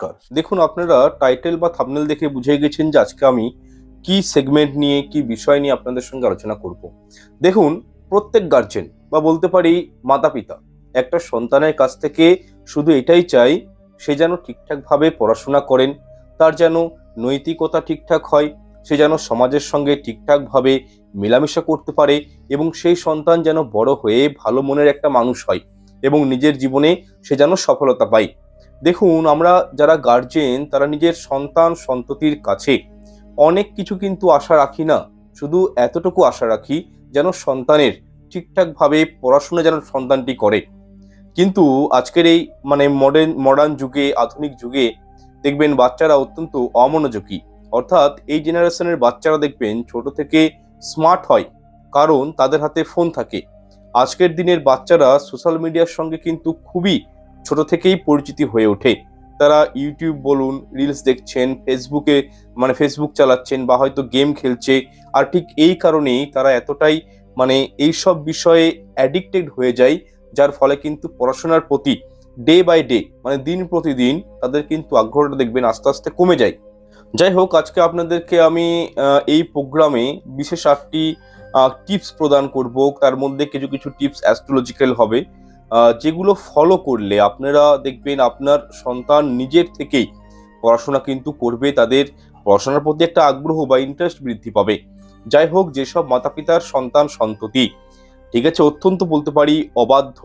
নমস্কার। দেখুন, আপনারা টাইটেল বা থামনেল দেখে বুঝে গেছেন যে আজকে আমি কি সেগমেন্ট নিয়ে, কি বিষয় নিয়ে আপনাদের সঙ্গে আলোচনা করব। দেখুন, প্রত্যেক গার্জেন বা বলতে পারি মাতা পিতা একটা সন্তানের কাছ থেকে শুধু এটাই চাই, সে যেন ঠিকঠাকভাবে পড়াশোনা করেন, তার যেন নৈতিকতা ঠিকঠাক হয়, সে যেন সমাজের সঙ্গে ঠিকঠাকভাবে মেলামেশা করতে পারে এবং সেই সন্তান যেন বড় হয়ে ভালো মনের একটা মানুষ হয় এবং নিজের জীবনে সে যেন সফলতা পায়। দেখুন, আমরা যারা গার্জেন তারা নিজের সন্তান সন্ততির কাছে। অনেক কিছু কিন্তু আশা রাখি না। শুধু এতটুকু আশা রাখি যেন সন্তানের ঠিকঠাকভাবে পড়াশোনা যেন সন্তানটি করে। কিন্তু আজকের এই মানে মডার্ন মডার্ন যুগে, আধুনিক যুগে দেখবেন বাচ্চারা অত্যন্ত অমনোযোগী। অর্থাৎ এই জেনারেশনের বাচ্চারা দেখবেন ছোট থেকে স্মার্ট হয়, কারণ তাদের হাতে ফোন থাকে। আজকের দিনের বাচ্চারা সোশ্যাল মিডিয়ার সঙ্গে কিন্তু খুবই ছোট থেকেই পরিচিতি হয়ে ওঠে। তারা ইউটিউব বলুন রিলস দেখছেন ফেসবুকে মানে ফেসবুক চালাচ্ছেন বা হয়তো গেম খেলছে। আর ঠিক এই কারণেই তারা এতটাই মানে এই সব বিষয়ে অ্যাডিক্টেড হয়ে যায়, যার ফলে কিন্তু পড়াশোনার প্রতি ডে বাই ডে মানে দিন প্রতিদিন তাদের কিন্তু আগ্রহটা দেখবেন আস্তে আস্তে কমে যায়। যাই হোক, আজকে আপনাদেরকে আমি এই প্রোগ্রামে বিশেষ আটটি টিপস প্রদান করব। তার মধ্যে কিছু কিছু টিপস অ্যাস্ট্রোলজিক্যাল হবে। যেগুলো ফলো করলে আপনারা দেখবেন আপনার সন্তান নিজের থেকেই পড়াশোনা কিন্তু করবে, তাদের পড়াশোনার প্রতি একটা আগ্রহ বা ইন্টারেস্ট বৃদ্ধি পাবে। যাই হোক, যেসব মাতা পিতার সন্তান সন্ততি, ঠিক আছে, অত্যন্ত বলতে পারি অবাধ্য,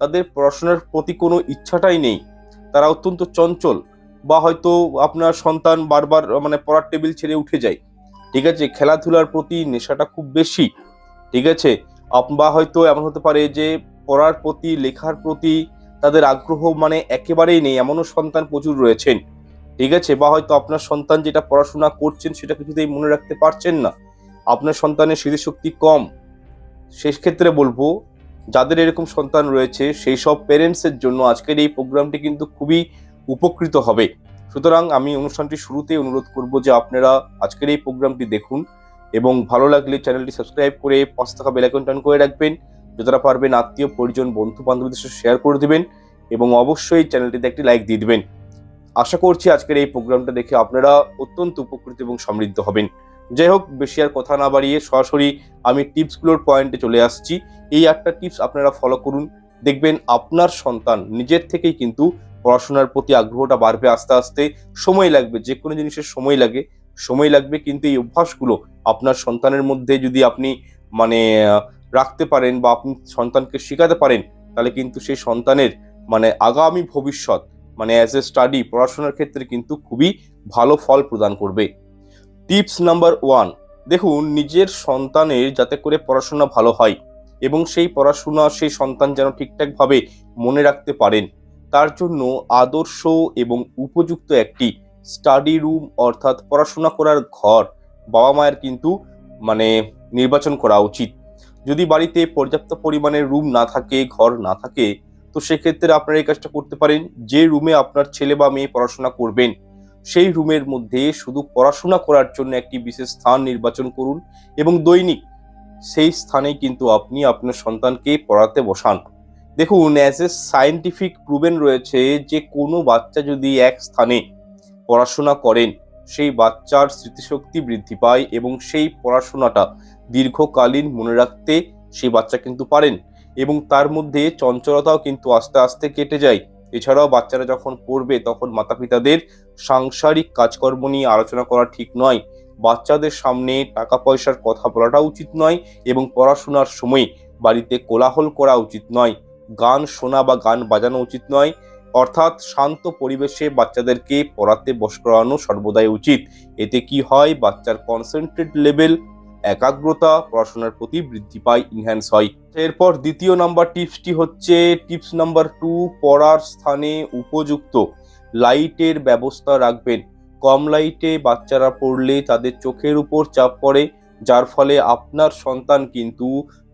তাদের পড়াশোনার প্রতি কোনো ইচ্ছাটাই নেই, তারা অত্যন্ত চঞ্চল বা হয়তো আপনার সন্তান বারবার মানে পড়ার টেবিল ছেড়ে উঠে যায়, ঠিক আছে, খেলাধুলার প্রতি নেশাটা খুব বেশি, ঠিক আছে বা হয়তো এমন হতে পারে যে পড়ার প্রতি, লেখার প্রতি তাদের আগ্রহ মানে একেবারেই নেই। এমনও সন্তান প্রচুর রয়েছেন, ঠিক আছে? বা হয়তো আপনার সন্তান যেটা পড়াশোনা করছেন সেটা কিছুতেই মনে রাখতে পারছেন না। আপনার সন্তানের স্মৃতিশক্তি কম। শেষ ক্ষেত্রে বলব, যাদের এরকম সন্তান রয়েছে, সেই সব প্যারেন্টসের জন্য আজকের এই প্রোগ্রামটি কিন্তু খুবই উপকৃত হবে। সুতরাং আমি অনুষ্ঠানটি শুরুতেই অনুরোধ করব যে আপনারা আজকের এই প্রোগ্রামটি দেখুন এবং ভালো লাগলে চ্যানেলটি সাবস্ক্রাইব করে পাঁচ টাকা বেলাইকন টান করে রাখবেন। যতটা পারবেন আত্মীয়, পরিজন বন্ধু বান্ধবদের সাথে শেয়ার করে দিবেন এবং অবশ্যই চ্যানেলটিতে একটি লাইক দিয়ে দিবেন। আশা করছি আজকের এই প্রোগ্রামটা দেখে আপনারা অত্যন্ত উপকৃত এবং সমৃদ্ধ হবেন। যাই হোক, বেশি আর কথা না বাড়িয়ে সরাসরি আমি টিপসগুলোর পয়েন্টে চলে আসছি। এই একটা টিপস আপনারা ফলো করুন। দেখবেন আপনার সন্তান নিজের থেকেই কিন্তু পড়াশোনার প্রতি আগ্রহটা বাড়বে আস্তে আস্তে। সময় লাগবে যে কোনো জিনিসের সময় লাগে। সময় লাগবে কিন্তু এই অভ্যাসগুলো আপনার সন্তানের মধ্যে যদি আপনি মানে রাখতে পারেন বা আপনি সন্তানকে শেখাতে পারেন, তাহলে কিন্তু সেই সন্তানের মানে আগামী ভবিষ্যৎ মানে অ্যাজ এ স্টাডি পড়াশোনার ক্ষেত্রে কিন্তু খুবই ভালো ফল প্রদান করবে। টিপস নাম্বার ওয়ান দেখুন নিজের সন্তানের যাতে করে পড়াশোনা ভালো হয় এবং সেই পড়াশোনা, সেই সন্তান যেন ঠিকঠাকভাবে মনে রাখতে পারেন। তার জন্য আদর্শ এবং উপযুক্ত একটি স্টাডি রুম অর্থাৎ পড়াশোনা করার ঘর বাবা মায়ের কিন্তু মানে নির্বাচন করা উচিত। যদি বাড়িতে পর্যাপ্ত পরিমাণে রুম না থাকে, ঘর না থাকে, তো সেক্ষেত্রে আপনারা এই কাজটা করতে পারেন। যে রুমে আপনার ছেলে বা মেয়ে পড়াশোনা করবেন, সেই রুমের মধ্যে শুধু পড়াশোনা করার জন্য একটি বিশেষ স্থান নির্বাচন করুন এবং দৈনিক সেই স্থানে কিন্তু আপনি আপনার সন্তানকে পড়াতে বসান। দেখুন অ্যাজ এ সায়েন্টিফিক প্রুভেন রয়েছে যে কোনো বাচ্চা যদি এক স্থানে পড়াশোনা করেন, সেই বাচ্চার স্মৃতিশক্তি বৃদ্ধি পায় এবং সেই পড়াশোনাটা দীর্ঘকালীন মনে রাখতে সেই বাচ্চা কিন্তু পারেন এবং তার মধ্যে চঞ্চলতাও কিন্তু আস্তে আস্তে কেটে যায়। এছাড়াও বাচ্চারা যখন পড়বে তখন মাতা পিতাদের সাংসারিক কাজকর্ম নিয়ে আলোচনা করা ঠিক নয়। বাচ্চাদের সামনে টাকা পয়সার কথা বলাটা উচিত নয় এবং পড়াশোনার সময় বাড়িতে কোলাহল করা উচিত নয়। গান শোনা বা গান বাজানো উচিত নয়। অর্থাৎ শান্ত পরিবেশে বাচ্চাদেরকে পড়াতে বস করানো সর্বদাই উচিত। এতে কি হয়? বাচ্চার কনসেন্ট্রেট লেভেল একাগ্রতা, পড়াশোনার প্রতি বৃদ্ধি পায় ইনহ্যান্স হয়। এরপর দ্বিতীয় নাম্বার টিপসটি হচ্ছে, টিপস নাম্বার টু, পড়ার স্থানে উপযুক্ত। লাইটের ব্যবস্থা রাখবেন। কম লাইটে বাচ্চারা পড়লে তাদের চোখের উপর চাপ পড়ে, যার ফলে আপনার সন্তান কিন্তু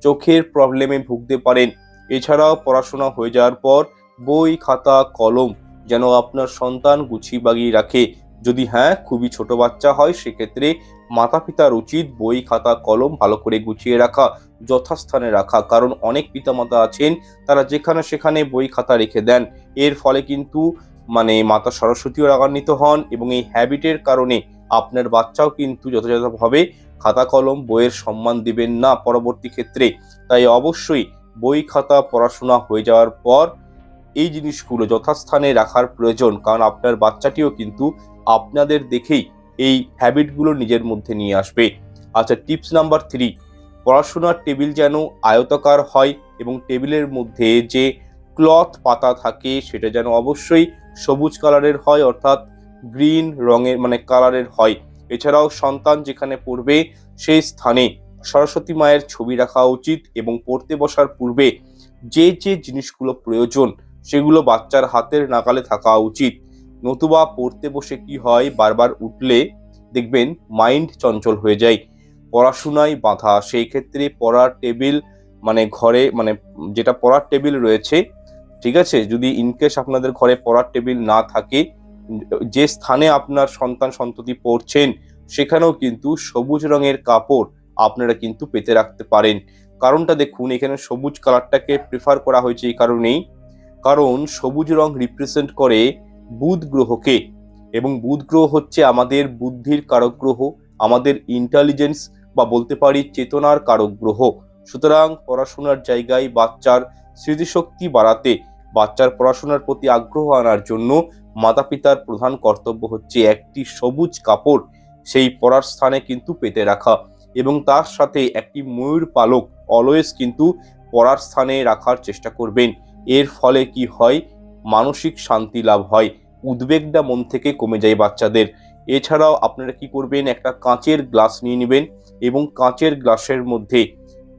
চোখের প্রবলেমে ভুগতে পারেন। এছাড়াও পড়াশোনা হয়ে যাওয়ার পর বই, খাতা, কলম যেন আপনার সন্তান গুছিয়ে বাগিয়ে রাখে। যদি হ্যাঁ খুবই ছোট বাচ্চা হয়, সেক্ষেত্রে মাতা পিতার উচিত বই, খাতা, কলম ভালো করে গুছিয়ে রাখা, যথাস্থানে রাখা। কারণ অনেক পিতামাতা আছেন, তারা যেখানে সেখানে বই, খাতা রেখে দেন। এর ফলে কিন্তু মানে মাতা সরস্বতীও রাগান্বিত হন এবং এই হ্যাবিটের কারণে আপনার বাচ্চাও কিন্তু যথাযথভাবে খাতা, কলম, বইয়ের সম্মান দিবেন না পরবর্তী ক্ষেত্রে। তাই অবশ্যই বই, খাতা, পড়াশোনা হয়ে যাওয়ার পর এই জিনিসগুলো যথাস্থানে রাখার প্রয়োজন। কারণ আপনার বাচ্চাটিও কিন্তু আপনাদের দেখেই এই হ্যাবিটগুলো নিজের মধ্যে নিয়ে আসবে। আচ্ছা টিপস নাম্বার থ্রি পড়াশোনার টেবিল যেন আয়তাকার হয় এবং টেবিলের মধ্যে যে ক্লথ পাতা থাকে সেটা যেন অবশ্যই সবুজ কালারের হয় অর্থাৎ গ্রিন রঙের মানে কালারের হয়। এছাড়াও সন্তান যেখানে পড়বে সেই স্থানে সরস্বতী মায়ের ছবি রাখা উচিত এবং পড়তে বসার পূর্বে যে যে জিনিসগুলো প্রয়োজন সেগুলো বাচ্চার হাতের নাগালে থাকা উচিত। নতুবা পড়তে বসে কি হয় বারবার উঠলে দেখবেন মাইন্ড চঞ্চল হয়ে যায়। পড়াশোনায় বাধা, সেই ক্ষেত্রে পড়ার টেবিল মানে ঘরে মানে যেটা পড়ার টেবিল রয়েছে, ঠিক আছে? যদি ইনকেস আপনাদের ঘরে পড়ার টেবিল না থাকে, যে স্থানে আপনার সন্তান সন্ততি পড়ছেন, সেখানেও কিন্তু সবুজ রঙের কাপড় আপনারা কিন্তু পেতে রাখতে পারেন। কারণটা দেখুন, এখানে সবুজ কালারটাকে প্রেফার করা হয়েছে এই কারণেই। কারণ সবুজ রং রিপ্রেজেন্ট করে বুধ গ্রহকে এবং বুধ গ্রহ হচ্ছে আমাদের বুদ্ধির কারক গ্রহ আমাদের ইন্টেলিজেন্স বা বলতে পারি চেতনার কারক গ্রহ সুতরাং পড়াশোনার জায়গায় বাচ্চার স্মৃতিশক্তি বাড়াতে, বাচ্চার পড়াশোনার প্রতি আগ্রহ আনার জন্য মাতা পিতার প্রধান কর্তব্য হচ্ছে একটি সবুজ কাপড়, সেই পড়ার স্থানে কিন্তু পেতে রাখা। এবং তার সাথে একটি ময়ূর পালক অলওয়েজ কিন্তু পড়ার স্থানে রাখার চেষ্টা করবেন। এর ফলে কি হয়? মানসিক শান্তি লাভ হয়। উদ্বেগটা মন থেকে কমে যায় বাচ্চাদের। এছাড়াও আপনারা কি করবেন? একটা কাঁচের গ্লাস নিয়ে নেবেন এবং কাঁচের গ্লাসের মধ্যে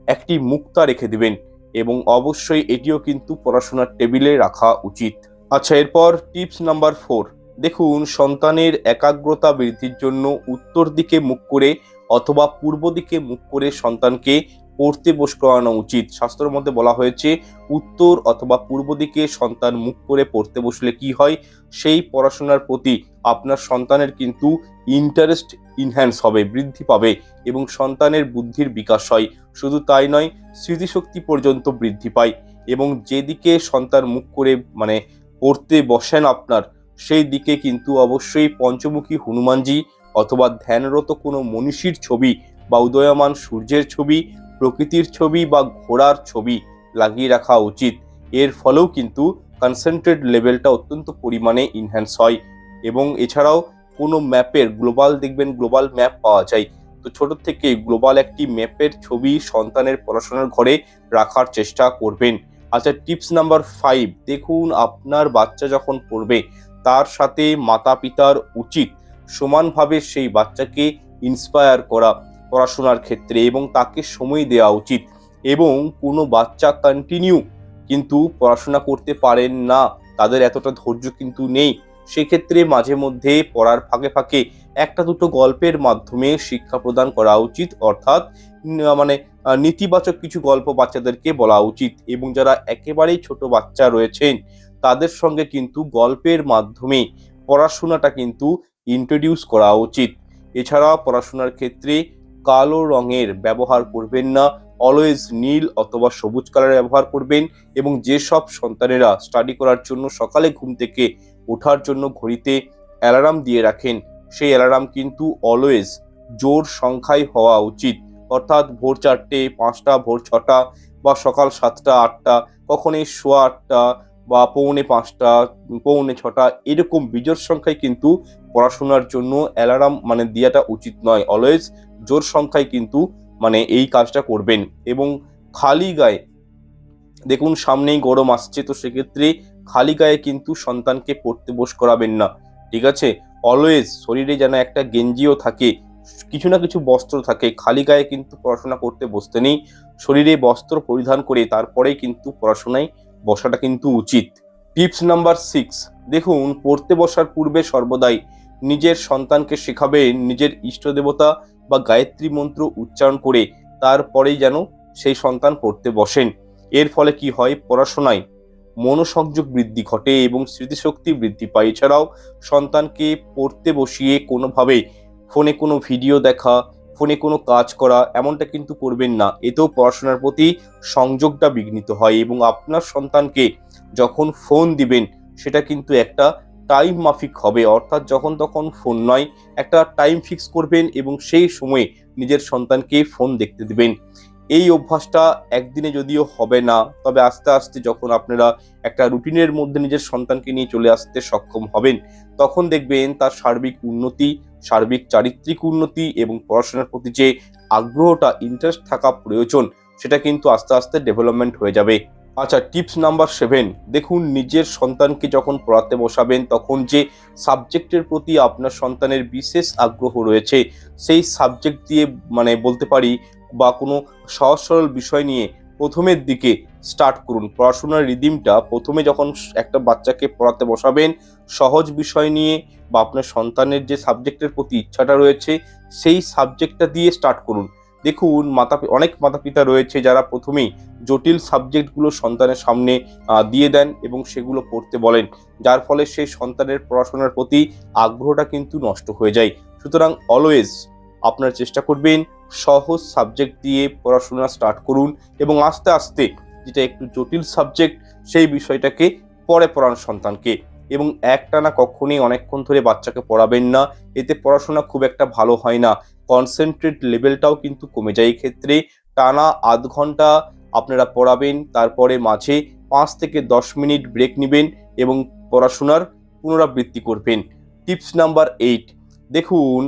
একটি মুক্তা রেখে দিবেন এবং অবশ্যই এটিও কিন্তু পড়াশোনার টেবিলে রাখা উচিত। আচ্ছা এরপর টিপস নাম্বার ফোর। দেখুন, সন্তানের একাগ্রতা বৃদ্ধির জন্য উত্তর দিকে মুখ করে অথবা পূর্ব দিকে মুখ করে সন্তানকে পড়তে বস করানো উচিত। শাস্ত্রের মধ্যে বলা হয়েছে, উত্তর অথবা পূর্ব দিকে সন্তান মুখ করে পড়তে বসলে কি হয়? সেই পড়াশোনার প্রতি আপনার সন্তানের কিন্তু ইন্টারেস্ট ইনহ্যান্স হবে, বৃদ্ধি পাবে এবং সন্তানের বুদ্ধির বিকাশ হয়। শুধু তাই নয়, স্মৃতিশক্তি পর্যন্ত বৃদ্ধি পায় এবং যেদিকে সন্তান মুখ করে মানে পড়তে বসেন আপনার, সেই দিকে কিন্তু অবশ্যই পঞ্চমুখী হনুমানজি অথবা ধ্যানরত কোনো মনীষীর ছবি বা উদয়মান সূর্যের ছবি প্রকৃতির ছবি বা ঘোড়ার ছবি লাগিয়ে রাখা উচিত। এর ফলেও কিন্তু কনসেন্ট্রেট লেভেলটা অত্যন্ত পরিমাণে ইনহ্যান্স হয় এবং এছাড়াও কোনো ম্যাপের গ্লোবাল দেখবেন গ্লোবাল ম্যাপ পাওয়া যায়। তো ছোট থেকে গ্লোবাল একটি ম্যাপের ছবি সন্তানের পড়াশোনার ঘরে রাখার চেষ্টা করবেন। আচ্ছা টিপস নাম্বার ফাইভ দেখুন আপনার বাচ্চা যখন পড়বে, তার সাথে মাতা পিতার উচিত সমানভাবে সেই বাচ্চাকে ইন্সপায়ার করা। পড়াশোনার ক্ষেত্রে এবং তাকে সময় দেওয়া উচিত এবং কোনো বাচ্চা কন্টিনিউ কিন্তু পড়াশোনা করতে পারেন না, তাদের এতটা ধৈর্য কিন্তু নেই। সেক্ষেত্রে মাঝে মধ্যে পড়ার ফাঁকে ফাঁকে একটা দুটো গল্পের মাধ্যমে শিক্ষা প্রদান করা উচিত, অর্থাৎ মানে নেতিবাচক কিছু গল্প বাচ্চাদেরকে বলা উচিত এবং যারা একেবারেই ছোট বাচ্চা রয়েছেন, তাদের সঙ্গে কিন্তু গল্পের মাধ্যমে পড়াশোনাটা কিন্তু ইন্ট্রোডিউস করা উচিত। এছাড়া পড়াশোনার ক্ষেত্রে কালো রঙের ব্যবহার করবেন না। অলওয়েজ নীল অথবা সবুজ কালারের ব্যবহার করবেন এবং যেসব সন্তানেরা স্টাডি করার জন্য সকালে ঘুম থেকে ওঠার জন্য ঘড়িতে অ্যালার্ম দিয়ে রাখেন, সেই অ্যালার্ম কিন্তু অলওয়েজ জোর সংখ্যায় হওয়া উচিত। অর্থাৎ ভোর চারটে, পাঁচটা, ভোর ছটা বা সকাল সাতটা, আটটা, কখনই সোয়া আটটা বা পৌনে পাঁচটা, পৌনে ছটা এরকম বিজোর সংখ্যায় কিন্তু পড়াশোনার জন্য অ্যালার্ম মানে দেওয়াটা উচিত নয়। অলওয়েজ জোর সংখ্যায় কিন্তু মানে এই কাজটা করবেন এবং খালি গায়ে দেখুন সামনেই গরম আসছে, তো সেক্ষেত্রে খালি গায়ে কিন্তু সন্তানকে পড়তে বস করাবেন না, ঠিক আছে? অলওয়েজ শরীরে যেন একটা গেঞ্জিও থাকে, কিছু না কিছু বস্ত্র থাকে, খালি গায়ে কিন্তু পড়াশোনা করতে বসতে নেই, শরীরে বস্ত্র পরিধান করে তারপরেই কিন্তু পড়াশোনায় বসাটা কিন্তু উচিত। টিপস নাম্বার সিক্স দেখুন পড়তে বসার পূর্বে সর্বদাই নিজের সন্তানকে শেখাবেন নিজের ইষ্ট দেবতা বা গায়ত্রী মন্ত্র উচ্চারণ করে তারপরেই যেন সেই সন্তান পড়তে বসেন। এর ফলে কি হয়? পড়াশোনায় মনোসংযোগ বৃদ্ধি ঘটে এবং স্মৃতিশক্তি বৃদ্ধি পায়। এছাড়াও সন্তানকে পড়তে বসিয়ে কোনোভাবে ফোনে কোনো ভিডিও দেখা, ফোনে কোনো কাজ করা এমনটা কিন্তু করবেন না। এতেও পড়াশোনার প্রতি সংযোগটা বিঘ্নিত হয় এবং আপনার সন্তানকে যখন ফোন দিবেন, সেটা কিন্তু একটা টাইম মাফিক হবে। অর্থাৎ যখন তখন ফোন নয়, একটা টাইম ফিক্স করবেন এবং সেই সময়ে নিজের সন্তানকে ফোন দেখতে দেবেন। এই অভ্যাসটা একদিনে যদিও হবে না, তবে আস্তে আস্তে যখন আপনারা একটা রুটিনের মধ্যে নিজের সন্তানকে নিয়ে চলে আসতে সক্ষম হবেন, তখন দেখবেন তার সার্বিক উন্নতি, সার্বিক চারিত্রিক উন্নতি এবং পড়াশোনার প্রতি যে আগ্রহটা ইন্টারেস্ট থাকা প্রয়োজন, সেটা কিন্তু আস্তে আস্তে ডেভেলপমেন্ট হয়ে যাবে। আচ্ছা টিপস নাম্বার সেভেন দেখুন, নিজের সন্তানকে যখন পড়াতে বসাবেন, তখন যে সাবজেক্টের প্রতি আপনার সন্তানের বিশেষ আগ্রহ রয়েছে, সেই সাবজেক্ট দিয়ে মানে বলতে পারি বা কোনো সহজ সরল বিষয় নিয়ে প্রথমের দিকে স্টার্ট করুন। পড়াশোনার রিদিমটা প্রথমে যখন একটা বাচ্চাকে পড়াতে বসাবেন, সহজ বিষয় নিয়ে বা আপনার সন্তানের যে সাবজেক্টের প্রতি ইচ্ছাটা রয়েছে, সেই সাবজেক্টটা দিয়ে স্টার্ট করুন। দেখুন, মাতা অনেক মাতা পিতা রয়েছে যারা প্রথমেই জটিল সাবজেক্টগুলো সন্তানের সামনে দিয়ে দেন এবং সেগুলো পড়তে বলেন। যার ফলে সেই সন্তানের পড়াশোনার প্রতি আগ্রহটা কিন্তু নষ্ট হয়ে যায়। সুতরাং অলওয়েজ আপনার চেষ্টা করবেন সহজ সাবজেক্ট দিয়ে পড়াশোনা স্টার্ট করুন এবং আস্তে আস্তে যেটা একটু জটিল সাবজেক্ট, সেই বিষয়টাকে পরে পড়ান সন্তানকে। এবং একটানা কখনই অনেকক্ষণ ধরে বাচ্চাকে পড়াবেন না, এতে পড়াশোনা খুব একটা ভালো হয় না। কনসেন্ট্রেট লেভেলটাও কিন্তু কমে যায়। এই ক্ষেত্রে টানা আধ ঘণ্টা আপনারা পড়াবেন, তারপরে মাঝে পাঁচ থেকে দশ মিনিট ব্রেক নেবেন এবং পড়াশোনার পুনরাবৃত্তি করবেন। টিপস নাম্বার এইট দেখুন,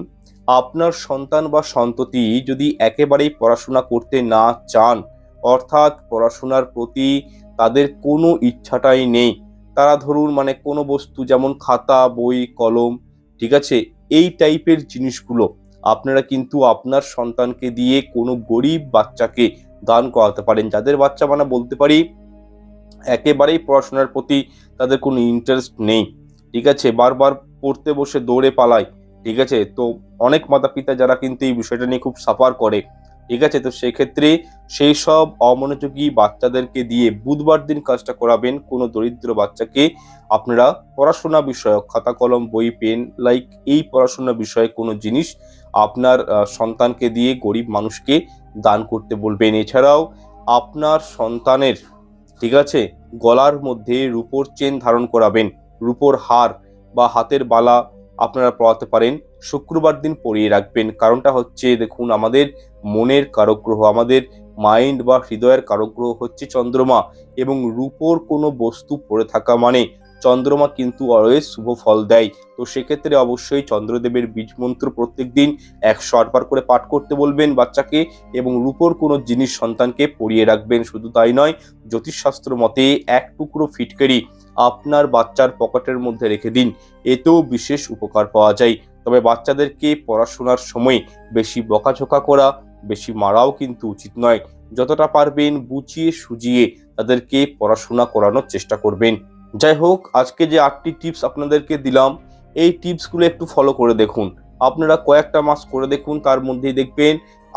আপনার সন্তান বা সন্ততি যদি একেবারেই পড়াশোনা করতে না চান, অর্থাৎ পড়াশোনার প্রতি তাদের কোনো ইচ্ছাটাই নেই, তারা ধরুন মানে কোনো বস্তু যেমন খাতা, বই, কলম, ঠিক আছে, এই টাইপের জিনিসগুলো আপনারা কিন্তু আপনার সন্তানকে দিয়ে কোনো গরিব বাচ্চাকে দান করাতে পারেন। যাদের বাচ্চা মানে বলতে পারি, একেবারেই পড়াশোনার প্রতি তাদের কোনো ইন্টারেস্ট নেই। ঠিক আছে? বারবার পড়তে বসে দৌড়ে পালায়। ঠিক আছে? তো অনেক মাতা পিতা যারা কিন্তু এই বিষয়টা নিয়ে খুব সাফার করে। ঠিক আছে? তো সেক্ষেত্রে সেই সব অমনোযোগী বাচ্চাদেরকে দিয়ে বুধবার দিন কাজটা করাবেন। কোনো দরিদ্র বাচ্চাকে আপনারা পড়াশোনা বিষয়ক খাতা, কলম, বই, পেন, লাইক এই পড়াশোনা বিষয়ে কোনো জিনিস আপনার সন্তানকে দিয়ে গরিব মানুষকে দান করতে বলবেন। এছাড়াও আপনার সন্তানের, ঠিক আছে? গলার মধ্যে রূপোর চেন ধারণ করাবেন। রূপোর হার বা হাতের বালা আপনারা পড়াতে পারেন। শুক্রবার দিন পরিয়ে রাখবেন। কারণটা হচ্ছে, দেখুন, আমাদের মনের কারগ্রহ, আমাদের মাইন্ড বা হৃদয়ের কারগ্রহ হচ্ছে চন্দ্রমা এবং রূপোর কোনো বস্তু পড়ে থাকা মানে চন্দ্রমা কিন্তু অলওয়েজ শুভ ফল দেয়। তো সেক্ষেত্রে অবশ্যই চন্দ্রদেবের বীজ মন্ত্র প্রত্যেক দিন একশো আটবার করে পাঠ করতে বলবেন বাচ্চাকে এবং রূপোর কোনো জিনিস সন্তানকে পরিয়ে রাখবেন। শুধু তাই নয়, জ্যোতিষশাস্ত্র মতে এক টুকরো ফিটকারি আপনার বাচ্চার পকেটের মধ্যে রেখে দিন। এতেও বিশেষ উপকার পাওয়া যায়। তবে বাচ্চাদেরকে পড়াশোনার সময় বেশি বকাঝোকা করা, বেশি মারাও কিন্তু উচিত নয়। যতটা পারবেন বুঝিয়ে সুজিয়ে তাদেরকে পড়াশোনা করানোর চেষ্টা করবেন। যাই হোক, আজকে যে আটটি টিপস আপনাদেরকে দিলাম, এই টিপসগুলো একটু ফলো করে দেখুন। আপনারা কয়েকটা মাস করে দেখুন, তার মধ্যেই দেখবেন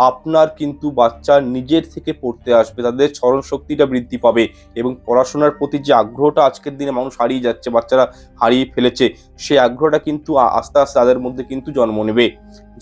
আপনার কিন্তু বাচ্চা নিজের থেকে পড়তে আসবে, তাদের স্মরণ শক্তিটা বৃদ্ধি পাবে এবং পড়াশোনার প্রতি যে আগ্রহটা আজকের দিনে মানুষ হারিয়ে যাচ্ছে, বাচ্চারা হারিয়ে ফেলেছে সেই আগ্রহটা কিন্তু আস্তে আস্তে তাদের মধ্যে কিন্তু জন্ম নেবে।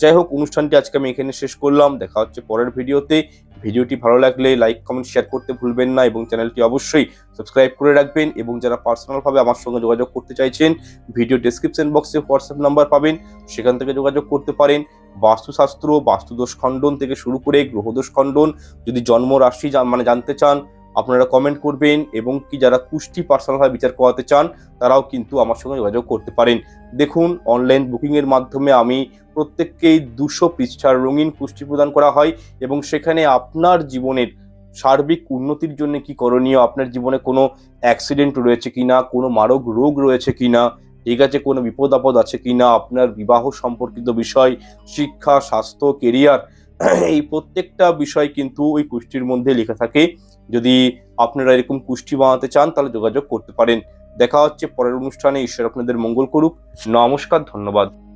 যাই হোক, অনুষ্ঠানটি আজকে আমি এখানে শেষ করলাম, দেখা হচ্ছে পরের ভিডিওতে। ভিডিওটি ভালো লাগলে লাইক, কমেন্ট, শেয়ার করতে ভুলবেন না এবং চ্যানেলটি অবশ্যই সাবস্ক্রাইব করে রাখবেন এবং যারা পার্সোনালভাবে আমার সঙ্গে যোগাযোগ করতে চাইছেন, ভিডিও ডেসক্রিপশন বক্সে হোয়াটসঅ্যাপ নাম্বার পাবেন, সেখান থেকে যোগাযোগ করতে পারেন। বাস্তুশাস্ত্র বাস্তুদোষ খণ্ডন থেকে শুরু করে গ্রহদোষ খণ্ডন যদি জন্ম রাশি মানে জানতে চান, আপনারা কমেন্ট করবেন এবং কি যারা কুষ্টি পার্সোনালভাবে বিচার করাতে চান, তারাও কিন্তু আমার সঙ্গে যোগাযোগ করতে পারেন। দেখুন অনলাইন বুকিংয়ের মাধ্যমে আমি প্রত্যেককেই দুশো পৃষ্ঠার রঙিন কুষ্টি প্রদান করা হয় এবং সেখানে আপনার জীবনের সার্বিক উন্নতির জন্য কি করণীয়, আপনার জীবনে কোনো অ্যাক্সিডেন্ট রয়েছে কিনা, কোনো মারক রোগ রয়েছে কিনা ঠিক আছে, কোনো বিপদ আপদ আছে কি না আপনার বিবাহ সম্পর্কিত বিষয়, শিক্ষা, স্বাস্থ্য কেরিয়ার এই প্রত্যেকটা বিষয় কিন্তু ওই কুষ্টির মধ্যে লেখা থাকে। যদি আপনারা এরকম কুষ্টি বানাতে চান, তাহলে যোগাযোগ করতে পারেন। দেখা হচ্ছে পরের অনুষ্ঠানে। ঈশ্বর আপনাদের মঙ্গল করুক। নমস্কার, ধন্যবাদ।